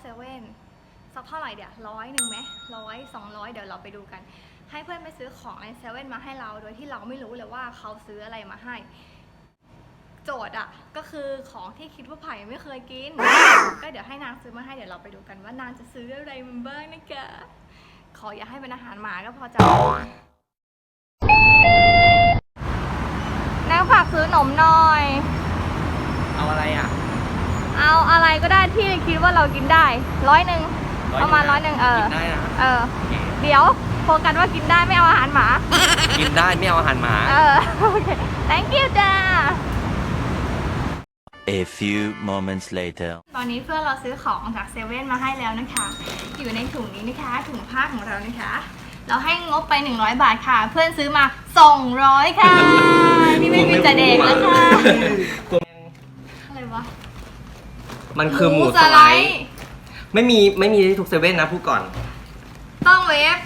เซเว่นสักเท่าไหร่เดี๋ยวร้อยหนึ่งไหมร้อยสองร้อยเดี๋ยวเราไปดูกัน ให้เพื่อนไปซื้อของในเซเว่นมาให้เราโดยที่เราไม่รู้เลยว่าเขาซื้ออะไรมาให้ โจทย์อะ ก็คือของที่คิดว่าไผ่ไม่เคยกิน ก็เดี๋ยวให้นางซื้อมาให้เดี๋ยวเราไปดูกันว่านางจะซื้ออะไรมันบ้างนะคะขออย่าให้เป็นอาหารหมาก็พอจะนางฝากซื้อหนมหน่อย เอาอะไรอะ เอาอะไรก็ได้ที่คิดว่าเรากินได้ร้อยหนึ่งประมาณร้อยหนึ่งเออกินได้นะเออ โอเคเดี๋ยวโฟกัสว่ากินได้ไม่เอาอาหารหมา กินได้ไม่เอาอาหารหมา เออโอเค thank you จ้า A few moments later. ตอนนี้เพื่อนเราซื้อของจากเซเว่นมาให้แล้วนะคะ อยู่ในถุงนี้นะคะ ถุงผ้าของเรานะคะ เราให้งบไป 100 บาทค่ะ เพื่อนซื้อมา 200 ค่ะ นี่ไม่มีจะเด็กแล้วค่ะอะไรวะ มันคือหมูสไลด์ ไม่มีไม่มีที่ทุกเซเว่นนะพูดก่อน ต้องเวฟ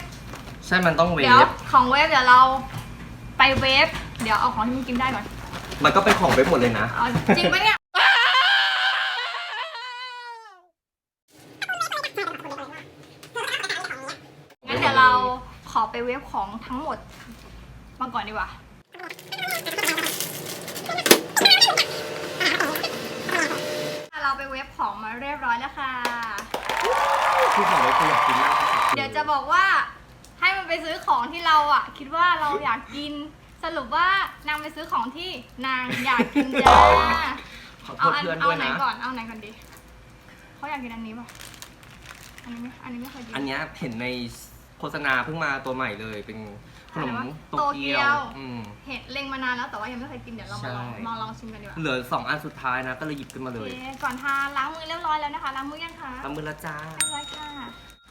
ใช่มันต้องเวเดี๋ยวฟ ของเวฟเดี๋ยวเราไปเวฟ เดี๋ยวเอาของที่มันกินได้ก่อน มันก็เป็นของเวฟหมดเลยนะ เอาจริงปะเนี่ย งั้นเดี๋ยวเราขอไปเวฟของทั้งหมดมาก่อนดีกว่าเรา ไปเวฟของมาเรียบร้อยแล้วค่ะ คือของเวฟคืออยากกินมากที่สุดเดี๋ยวจะบอกว่าให้มันไปซื้อของที่เราอะ คิดว่าเราอยากกิน สรุปว่านางไปซื้อของที่นางอยากกินจ้า ขอโทเอาษอันเพื่อนเอาด้วยไหนนะ ก่อน เอาไหนก่อนดีเขาอยากกินอันนี้ป่ะ อันนี้ไม่อันนี้ไม่เคยกินอันเนี้ยเห็นในโฆษณาเพิ่งมาตัวใหม่เลยเป็น ขนมอะไรวะโตโตเกีเกียยววอืม เห็นเล็งมานานแล้วแต่ว่ายังไม่เคยกินเดี๋ยวเรามาลองใช่ มาลองชิมกันดีกว่าเหลือสองอันสุดท้ายนะ ก็เลยหยิบขึ้นมาเลโอยเคก่อนทานล้างมือเรียบร้อยแล้วนะคะล้างมือยังคะทำมือละจ้า เรียบร้อยค่ะ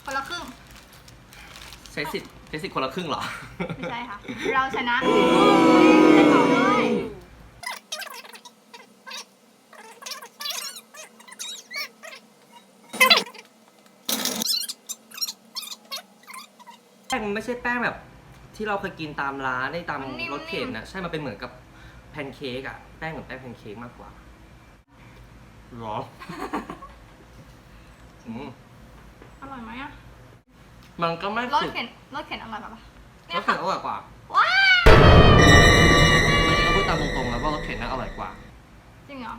คนละครึ่งใช้สิทธิ์ใช้สิทธิ์คนละครึ่งเหรอ ไม่ใช่ค่ะ เราชนะได้ต่อด้วยแป้งมันไม่ใช่แป้งแบบ ที่เราเคยกินตามร้านได้ตามมันนิ่มรถเข็นนะใช่มันเป็นเหมือนกับแพนเค้กอะแป้งเหมือนแป้งแพนเค้กมากกว่าหรอ อืมอร่อยไหมอะมันก็ไม่รถสุดเข็นรถเข็นอร่อยปะปะรเนี่ยถเข็ค่ะนอร่อยกว่าว้าไม่ใช่ก็พูดตามตรงๆแล้วว่ารถเข็นน่าอร่อยกว่าจริงเหรอ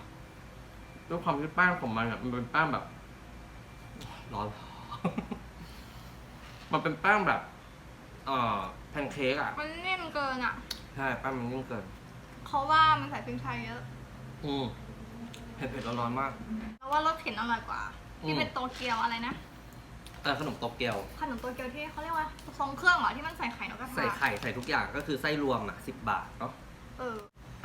ด้วยความที่แป้งของมันอะมันเป็นแป้งแบบร้อน มันเป็นแป้งแบบ เอ่อแพนเค้กอะมันนิ่มเกินอะใช่แป้งมันนิ่มเกิน เขาว่ามันใส่พริกไทยเยอะอืมเผ็ดๆร้อนๆมาก แล้วว่ารถเข็นอร่อยกว่า ที่อืมเป็นโตเกียวอะไรนะแต่ขนมโตเกียว ขนมโตเกียวที่เขาเรียกว่าทรงเครื่องเหรอที่มันใส่ไข่นกกระทาใส่ไข่ใส่ทุกอย่างก็คือไส้รวมอะสิบบาทเนาะเออ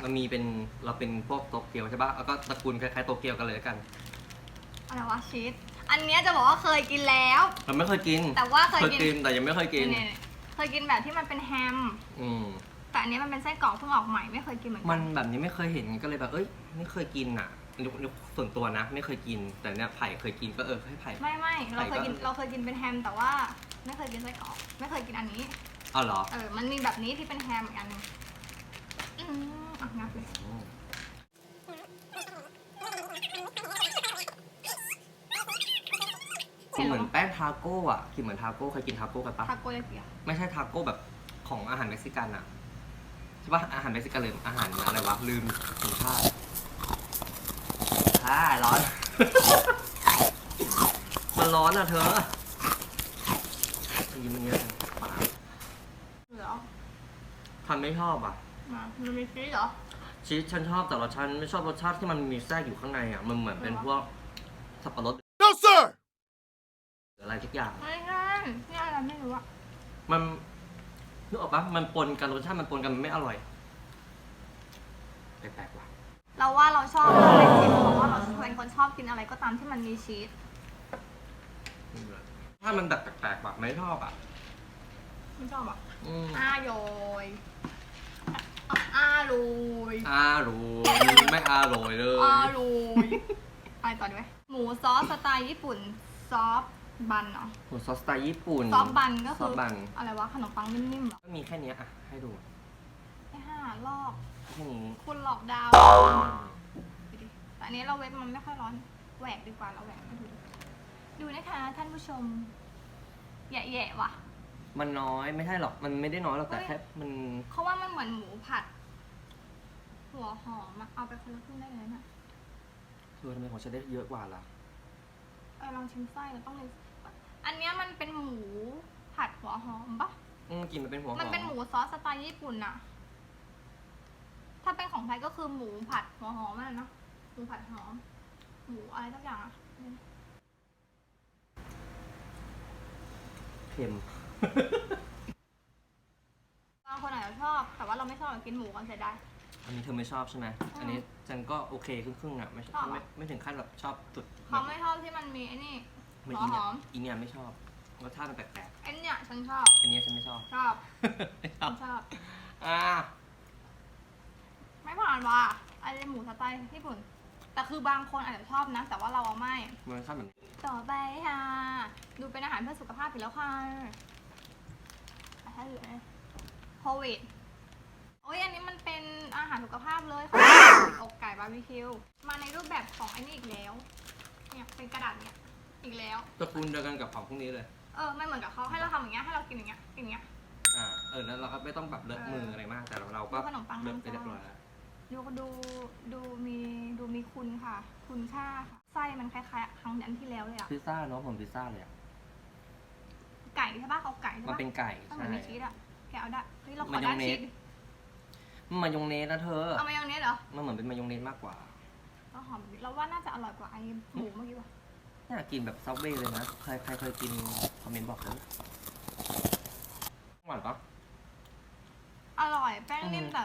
มันมีเป็นเราเป็นพวกโตเกียวใช่ปะแล้วก็ตระกูลคล้ายๆโตเกียวกันเลยแล้วกันอะไรวะชีสอันเนี้ยจะบอกว่าเคยกินแล้ว เราไม่เคยกินแต่ว่าเคยเคยกินกิน แต่ยังไม่เคยกิน เนี่ยๆ เคยกินแบบที่มันเป็นแฮม อืมแต่อันนี้มันเป็นไส้กรอกเพิ่งออกใหม่ไม่เคยกินเหมือนกัมันแบบนี้ไม่เคยเห็นก็เลยแบบ เอ้ย ไม่เคยกินอะนึกนึกส่วนตัวนะ ไม่เคยกิน แต่เนี่ยไผ่เคยกินก็เออให้ไผ่ ไม่ไม่เราเคยกินไข่ก็ เราเคยกินเป็นแฮม แต่ว่าไม่เคยกินไส้กรอกไม่เคยกินอันนี้อ๋อเหรอเออ มันมีแบบนี้ที่เป็นแฮมอีกอันหนึงอืมอะงับเลย อืม กินเหมือนแป้งทาโก้อะกินเหมือนทาโก้เคยกินทาโก้กันปะทาโกยากิอะไม่ใช่ทาโก้แบบของอาหารเม็กซิกันอะใช่ปะอาหารเม็กซิกันเลยอาหารอะไรวะลืมถึงชาติอ่าร้อน มันร้อนอะเธอยิ้มอย่างเงี้ยปากเหลือทันไม่ชอบอะมามันมีชีสเหรอ ชีสฉันชอบแต่รสชาติไม่ชอบรสชาติที่มันมีแทรกอยู่ข้างในอะมันเหมือนเป็นพวกสับปะรด No, sir! หรืออะไรทุกอย่าง ไม่ใช่นี่อะไรไม่รู้อะมันนึกออกปะมันปนกันรสชาติมันปนกันมันไม่อร่อยแปลกๆว่ะเราว่าเราชอบอะไรชีสเพราะว่าเราเป็นคนชอบกินอะไรก็ตามที่มันมีชีสถ้ามันแบบแปลกๆแบบไม่ชอบอะไม่ชอบอะอืมอาโยยอะอาลุยอร่อยไม่อร่อยเลยอาลุยอะไรต่อดีไหมหมูซอสสไตล์ญี่ปุ่น ซอฟต์ บันเหรอหมูซอสสไตล์ญี่ปุ่น ซอฟต์บันก็ซคืออฟต์บัน อะไรวะขนมปังนิ่มๆเหรอก็มีแค่เนี้ยอะ ให้ดูแค่ห้าลอกแค่นี้คุณหลอกดาวดูดิแต่อันนี้เราเว็บมันไม่ค่อยร้อนแหวกดีกว่าเราแหวกให้ดูดิดูนะคะท่านผู้ชมแย่ๆว่ะ มันน้อยไม่ใช่หรอกมันไม่ได้น้อยหรอกแต่เฮ้ย แค่มันเขาว่ามันเหมือนหมูผัด หัวหอมอะเอาไปคนละครึ่งได้เลยนะเธอทำไมของฉันได้เยอะกว่าล่ะเออลองชิมไส้เราต้องเลยอันเนี้ยมันเป็นหมูผัดหัวหอมปะอืมกินมันเป็นหัวหอมมันเป็นหมูซอสสไตล์ญี่ปุ่นอะถ้าเป็นของไทยก็คือหมูผัดหัวหอมนั่นแหละเนาะหมูผัดหอม หมูอะไรสักอย่างอะเค็มบางคนอาจจะชอบ แต่ว่าเราไม่ชอบเรากินหมูกันเสียดาย อันนี้เธอไม่ชอบใช่ไหมอืมอันนี้ฉันก็โอเคครึ่งๆอะไม่ชอบเหรอไม่ไม่ถึงขั้นแบบชอบสุดเขาไม่ชอบที่มันมีไอ้นี่เหมือนหัอีวหเนี่ยอมอีเนี่ยไม่ชอบรสชาติมันแปลกไอ้เนี่ยฉันชอบๆอันเนี้ยฉันไม่ชอบ ชอบไม่ชฉัอบนชอบอ่าไม่ผ่านว่ะไอ้หมูสไตล์ญี่ปุ่น แต่คือบางคนอาจจะชอบนะ แต่ว่าเราเอาไม่มันรสชาติแบบนี้ต่อไปค่ะ ดูเป็นอาหารเพื่อสุขภาพอยู่แล้วค่ะอะถ้าเหลือโควิด โอ้ยอันนี้มันเป็นอาหารสุขภาพเลยค่ะอกไก่บาร์บีคิว มาในรูปแบบของไอ้นี่อีกแล้ว เนี่ยเป็นกระดาษเนี่ยอีกแล้ว ตระกูลเดียวกันกับของพวกนี้เลย เออไม่เหมือนกับเขาให้เราทำอย่างเงี้ยให้เรากินอย่างเงี้ยกินอย่างเงี้ย อ่า เออ แล้วเราก็ไม่ต้องแบบเลอะเออมืออะไรมาก แต่เราก็ดูขนมปัง เลอะน้ำไปเรียบร้อยแล้ว ดูดูดูมีดูมีคุณค่ะ คุณค่าค่ะไส้มันคล้ายๆครั้งนั้นที่แล้วเลยอะพิซซ่าเนาะผมพิซซ่าเลยอะไก่ใช่ปะเอาไก่ใช่มันปะเป็นไก่ต้องเหมืใช่อนมีชีสอะแกเอาได้เฮ้ยเราขมัอนได้ยองเนชีสส มันมายองเนสนะเธอ เอามายองเนสเหรอมันเหมือนเป็นมายองเนสมากกว่าเราหอมเราว่าน่าจะอร่อยกว่าไอ้หมูเมื่อกี้ว่ะน่ากินแบบซับเวย์เลยนะใครใครเคยกินคอมเมนต์บอกเลยหวานปะอร่อยแป้งนิ่มอืมแต่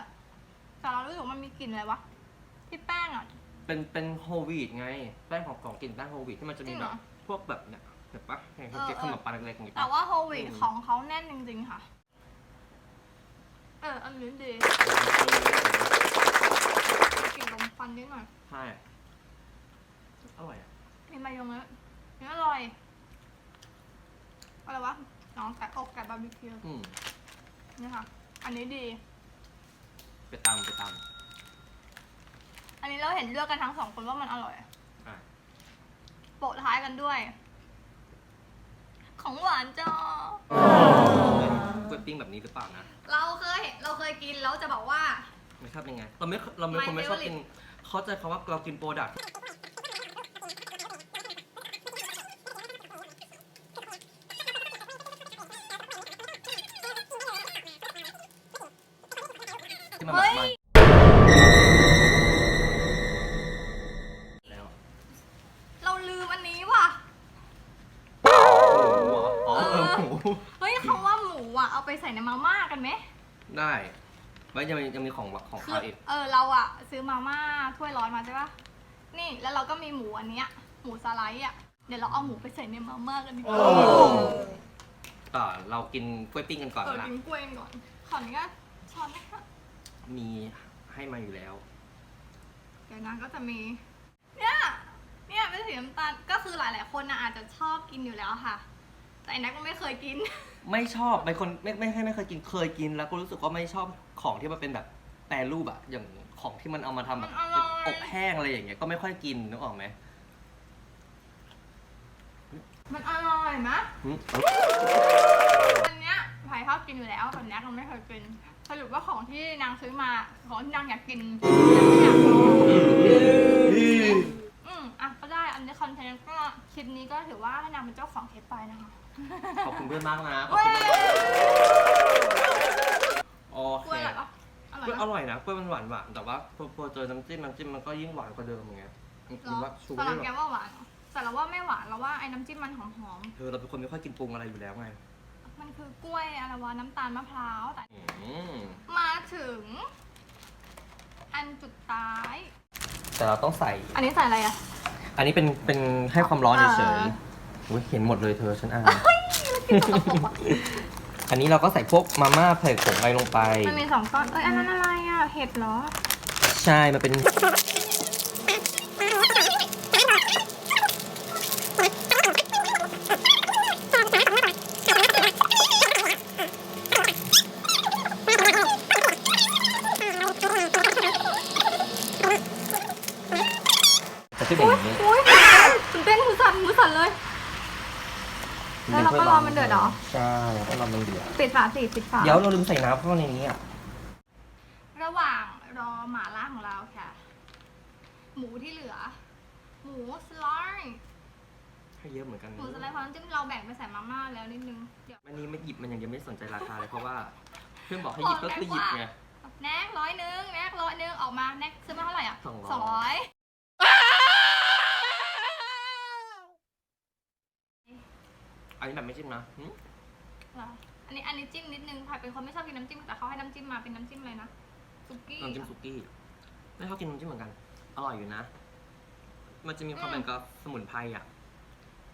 แต่เรารู้สึกว่ามันมีกลิ่นอะไรวะที่แป้งอะเป็นเป็นโฮลวีตไง แป้งของของกลิ่นแป้งโฮลวีตที่มันจะมีจริงแบเหรบอพวกแบบเนี่ยเห็นปะเห็นเขาเออเก็บเออขนมปังเล็กๆอย่างงี้แต่ปะว่าโฮลวีตอืมของเขาแน่นจริงๆค่ะ เอออันนี้ดีกลิ่นลมควันนิดหน่อยใช่อร่อยอะมีมายองเนสนี่อร่อยอะไรวะน้องไก่อกไก่บาร์บีคิวอืมนี่ค่ะ อันนี้ดี ไปตามไปตามอันนี้เราเห็นเลือกกันทั้งสองคนว่ามันอร่อย อะโปะท้ายกันด้วย ของหวานจ้า กล้วยปิ้งแบบนี้หรือเปล่านะ เราเคยเราเคยกินแล้วจะบอกว่า ไม่ชอบยังไง เราไม่เราเป็นคน My ไม่ชอบกิน favorite เข้าใจคำว่าเรากินโปรดักต์ที่มันแบบเฮ้ยมัน ไหมได้ไว้ยังมียังมีของของคือเขาอีกเออเราอะซื้อมาม่าถ้วยร้อนมาใช่ปะนี่แล้วเราก็มีหมูอันเนี้ยหมูสไลด์อะเดี๋ยวเราเอาหมูไปใส่ในมาม่ากันดีกว่าต่อเรากินกล้วยปิ้งกันก่อนเออนะกินกล้วยกันก่อนขออนุญาตช้อนนะคะมีให้มาอยู่แล้ว เดี๋ยวนะก็จะมีเนี่ยเนี่ยเป็นสีน้ำตาลก็คือหลาย ๆ คนนะอาจจะชอบกินอยู่แล้วค่ะ แต่อันนักก็ไม่เคยกิน ไม่ชอบเป็นคนไม่ไม่ใช่ไม่เคยกินเคยกิน แล้วก็รู้สึกว่าไม่ชอบของที่มันเป็นแบบแปรรูปอะอย่างของที่มันเอามาทำแบบมันอร่อย เป็นอบแห้งอะไรอย่างเงี้ยก็ไม่ค่อยกินนึกออกไหมมันอร่อยมะหึอันเนี้ยไผ่ชอบกินอยู่แล้วแต่แน็กมันไม่เคยกิน สรุปว่าของที่นางซื้อมาของที่นางอยากกินนางไม่อยากลองอืมอะก็ได้อันนี้คอนเทนต์ก็คลิปนี้ก็ถือว่าให้นางเป็นเจ้าของคลิปไปนะคะ ขอบคุณเพื่อนมากนะขอบเว้คุยณมากโอกล้วยเคอร่อยปะอร่อยกล้วยปะอร่อยนะกล้วยมันหวานหวานแต่ว่าพอพอเจอน้ำจิ้มน้ำจิ้มมันก็ยิ่งหวานกว่าเดิมอย่างเงี้ยเหรคืออว่าชูสำหไม่รับหแกรอกว่าหวานเหรอแต่เราว่าไม่หวานเราว่าไอ้น้ำจิ้มมันหอมเธอเราเป็นคนไม่ค่อยกินปรุงอะไรอยู่แล้วไงๆมันคือกล้วยอะไรวะน้ำตาลมะพร้าวแต่ อืมมาถึง อันจุดท้าย แต่เราต้องใส่ อันนี้ใส่อะไรอะ อันนี้เป็นเป็นให้ความร้อนเฉยเออๆ อุ๊ยเห็นหมดเลยเธอฉันอ่านกินสกปรกอะอันนี้เราก็ใส่พวกมาม่าใส่ผงอะไรลงไป มันมีสองก้อน เอ้ยอันนั้นอะไรอะเห็ดเหรอ ใช่ มันเป็น จะขึ้นอย่างนี้ อุ้ยตื่นเต้นมือสั่นมือสั่นเลย แล้วก็ รอมันเดือดเหรอ ใช่ต้องรอมันเดือดปิดฝาสิปิดฝาเดี๋ยวเราลืมใส่น้ำเข้าในนี้อะ ระหว่างรอหม่าล่าของเราค่ะ หมูที่เหลือ หมูสไลด์ให้เยอะเหมือนกันหมูสไลด์พร้อมจิ้มเราแบ่งไปใส่มาม่าแล้วนิดนึงเดี๋ยวอันนี้ไม่หยิบมันยังไม่สนใจราคาเลยเพราะว่าเพื่อนบอกให้หยิบก็คือหยิบไงแน็กร้อยหนึงแน็กร้อยหนึงออกมาแน็กซื้อมาเท่าไหร่อะสองร้อย องร้อยอันนี้แบบไม่จิ้มนะหึเหรออันนี้อันนี้จิ้มนิดนึงค่ะเป็นคนไม่ชอบกินน้ำจิ้มแต่เขาให้น้ำจิ้มมาเป็นน้ำจิ้มอะไรนะซุกี้น้ำจิ้มสุกี้ไม่ชอบกินน้ำจิ้มเหมือนกัน อร่อยอยู่นะ มันจะมีความเป็นกับสมุนไพรอะ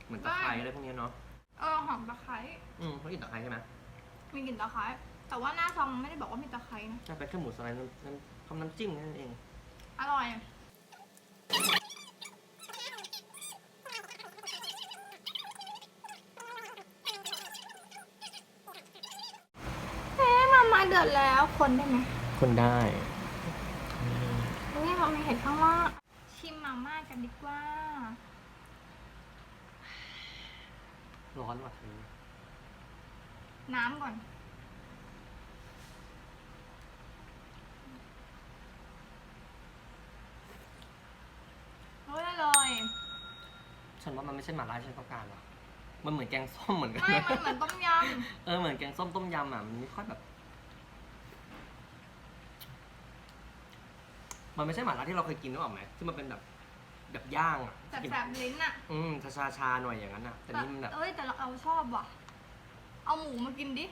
เหมือนตะไคร้อะไรพวกเนี้ยเนาะ เออหอมตะไคร้อืมเขากินตะไคร้ใช่ไหมมีกลิ่นตะไคร้แต่ว่าหน้าซองไม่ได้บอกว่ามีตะไคร้นะใช่เป็นแค่หมูสไลด์น้ำน้ำทำน้ำจิ้มแค่นั้นเอง อร่อยเอ๊ะมามา เดือดแล้วคนได้ไหมคนได้เฮ้ยเรามีเห็ดข้างล่างชิมมาม่ากันดีกว่า ร้อนว่ะเธอน้ำก่อนเฮ้ยอร่อยฉันว่ามันไม่ใช่หม่าล่าที่ฉันต้องการหรอกมันเหมือนแกงส้มเหมือนกันไม่ มันเหมือนต้มยเออเหมือนแกงส้มต้มยำอะมันไม่ค่อยแบบ มันไม่ใช่หม่าล่าที่เราเคยกินนึกออกไหมที่มันเป็นแบบแบบย่างอะำแสบๆลิ้นอะอืมชาชาๆหน่อยอย่างนั้นอะแต่นี่มันแบบ เอ้ยแต่เราเอาชอบว่ะ เอาหมูมากินดิ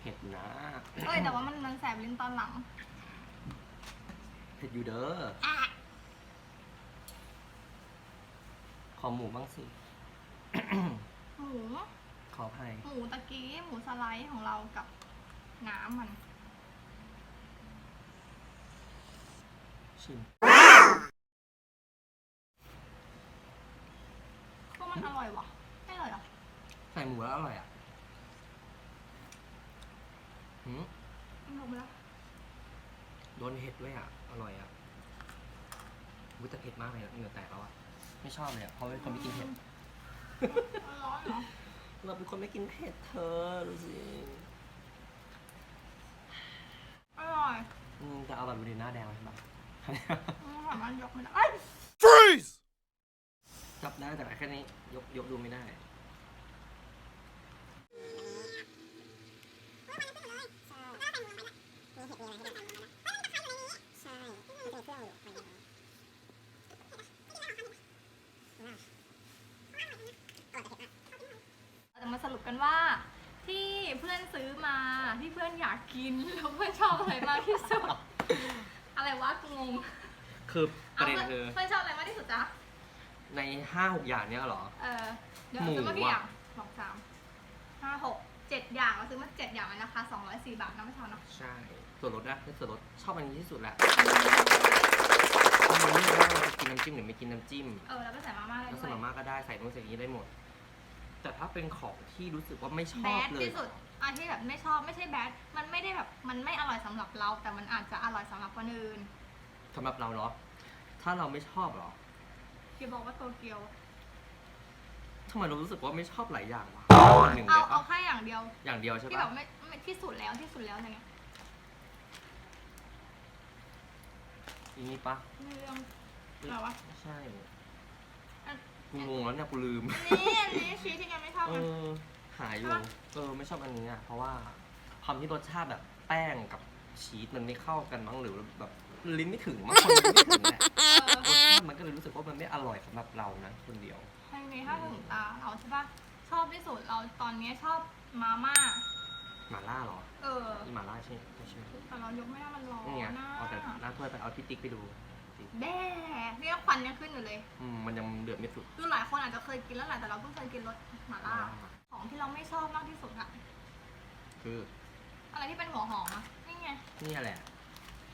เผ็ดนะ เอ้ยแต่ว่ามันมันแสบลิ้นตอนหลังเผ็ดอยู่เด้ออะขอหมูบ้างสิ หมู ขออภัย หมูตะกี้หมูสไลด์ของเรากับน้ำมัน ชิมก็มันอร่อยว่ะ ไม่อร่อยเหรอใส่หมูแล้วอร่อยอะหืมมันลงไปแล้วโดนเห็ดด้วยอะ อร่อยอะวุ้แต่เผ็ดมากเลยอะเหงื่อแตกแล้วอะ ไม่ชอบเลยอะเพราะเป็นคนไม่กินเผ็ด มันร้อนเหรอ เราเป็นคนไม่กินเผ็ดเธอดูสิอร่อย อืมแต่เอาแบบดูดีหน้าแดงใช่ปะอืม สามารถยกไม่ได้เอ้ย Freeze! จับได้แต่แค่นี้ยกยกดูไม่ได้ เราจะมาสรุปกันว่า ที่เพื่อนซื้อมาที่เพื่อนอยากกินแล้วเพื่อนชอบอะไรมากที่สุด อะไรวะกูงงคือปเอาระเด็นเพื่อนคือเพื่อนชอบอะไรมากที่สุดจ๊ะในห้าหกอย่างเนี้ยเหรอ เออเดี๋ยวหมูซื้อมากี่อย่างอะสองสามห้าหกเจ็ดอย่างเราซื้อมาเจ็ดอย่างเลยนะคะสองร้อยสี่บาทนะไม่เท่าเนาะใช่ ส่วนลดนะส่วนลดชอบอันนี้ที่สุดแหละมันเลือกว่าเราจะกินน้ำจิ้มหรือไม่กินน้ำจิ้มเออแล้วก็ใส่มาม่าได้แล้วด้ใส่วยมาม่าก็ได้ใส่นู่นใส่นี้ได้หมด แต่ถ้าเป็นของที่รู้สึกว่าไม่ชแบอบดเลย ที่สุดอันที่แบบไม่ชอบไม่ใช่แบดมันไม่ได้แบบมันไม่อร่อยสำหรับเรา แต่มันอาจจะอร่อยสำหรับคนอื่นสำหรับเราเนาะถ้าเราไม่ชอบหรอเกียวบอกว่าโตเกียว ทำไมเรารู้สึกว่าไม่ชอบหลายอย่างวะหนึ่งเอาเลยเอาปะแค่อย่างเดียว อย่างเดียวใช่ที่แบปะบไม่ไม่ที่สุดแล้วที่สุดแล้วอะไรเงี้ยอีนี้ปะไม่เรื่องอะไรวะไม่ใช่อัน กูงงแล้วเนี่ยกูลืมอันนี้อันนี้ชีสที่ยังไม่ชอบเอกันอหายอยู่ใช่ปะเออ ไม่ชอบอันนี้อะ เพราะว่าความที่รสชาติแบบแป้งกับชีสมันไม่เข้ากันมั้งหรือแบบลิ้นไม่ถึงมั้งคนมันไม่ถึงแหละเออรสชาติมันก็เลยรู้สึกว่ามันไม่อร่อยสำหรับเรานะคนเดียวเพลงนี้ถ้าถึงตาเราใช่ปะชอบที่สุดเราตอนนี้ชอบมาม่า หม่าล่าเหรอเออ นี่หม่าล่าใช่ไม่ใช่แต่เรายกไม่ได้มันร้อนนี่ไงนะเอาแต่หน้าถ้วยไปเอาพี่ติ๊กไปดู สิแด่เนี่ยควันยังขึ้นอยู่เลย อืมมันยังเดือดไม่สุด คือหลายคนอาจจะเคยกินแล้วแหละแต่เราเพิ่งเคยกินรสหม่าล่า ของที่เราไม่ชอบมากที่สุดอะคืออะไรที่เป็นหัวหอมอะนี่ไงนี่แหละ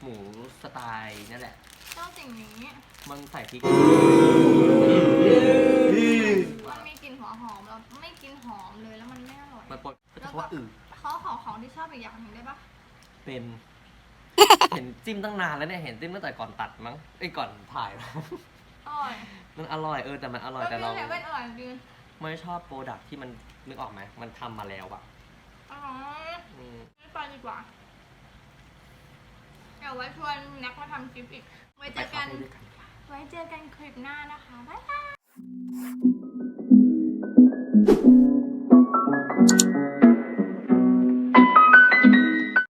หมูสไตล์นี่แหละ เจ้าสิ่งนี้ มันใส่พริกมันมีกลิ่นหัวหอมเราไม่กินหอมเลยแล้วมันไม่อร่อยมันปนก็จะว่าอืดเขาขอของที่ชอบอีกอย่างหนึ่งได้ปะเป็น เห็นจิ้มตั้งนานแล้วเนี่ยเห็นจิ้มตั้งแต่ก่อนตัดมั้งไอ้ยก่อนถ่ายเอร่อยมันอร่อยเออแต่มันอร่อยก็แต่กิเรานเซเว่นอร่อยจริงไม่ชอบโปรดักที่มันนึกออกไหมมันทำมาแล้วอะอ๋ออืมไม่ไปดีกว่าเดี๋ยวไว้ชวนนักมาทำคลิปอีก ไว้เจไปอคากันเฟ่ด้วยกัน ไว้เจอกันคลิปหน้านะคะ บ๊ายบาย